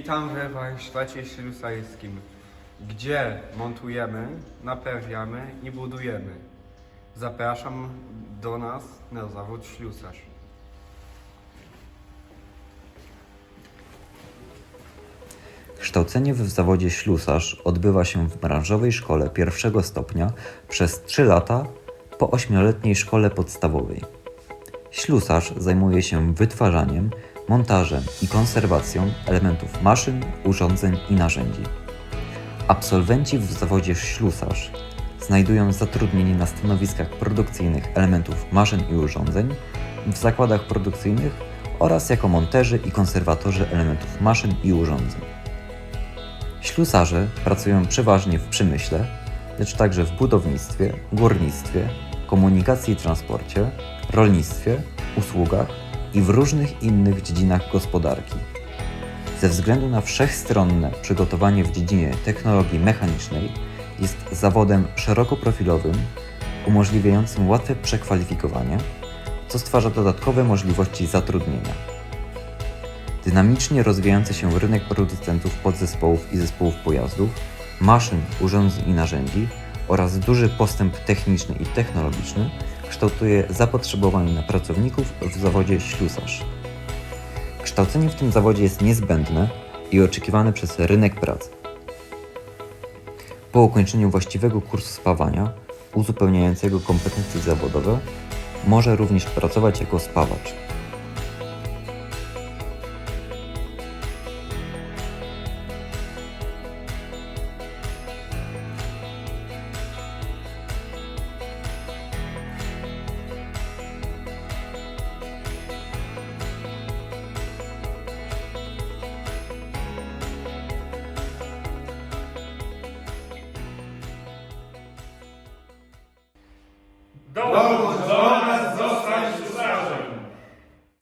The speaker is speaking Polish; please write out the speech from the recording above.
Witam we warsztacie ślusarskim, gdzie montujemy, naprawiamy i budujemy. Zapraszam do nas na zawód ślusarz. Kształcenie w zawodzie ślusarz odbywa się w branżowej szkole pierwszego stopnia przez 3 lata po 8-letniej szkole podstawowej. Ślusarz zajmuje się wytwarzaniem, montażem i konserwacją elementów maszyn, urządzeń i narzędzi. Absolwenci w zawodzie ślusarz znajdują zatrudnienie na stanowiskach produkcyjnych elementów maszyn i urządzeń, w zakładach produkcyjnych oraz jako monterzy i konserwatorzy elementów maszyn i urządzeń. Ślusarze pracują przeważnie w przemyśle, lecz także w budownictwie, górnictwie, komunikacji i transporcie, rolnictwie, usługach i w różnych innych dziedzinach gospodarki. Ze względu na wszechstronne przygotowanie w dziedzinie technologii mechanicznej jest zawodem szerokoprofilowym, umożliwiającym łatwe przekwalifikowanie, co stwarza dodatkowe możliwości zatrudnienia. Dynamicznie rozwijający się rynek producentów podzespołów i zespołów pojazdów, maszyn, urządzeń i narzędzi oraz duży postęp techniczny i technologiczny kształtuje zapotrzebowanie na pracowników w zawodzie ślusarz. Kształcenie w tym zawodzie jest niezbędne i oczekiwane przez rynek pracy. Po ukończeniu właściwego kursu spawania, uzupełniającego kompetencje zawodowe, może również pracować jako spawacz.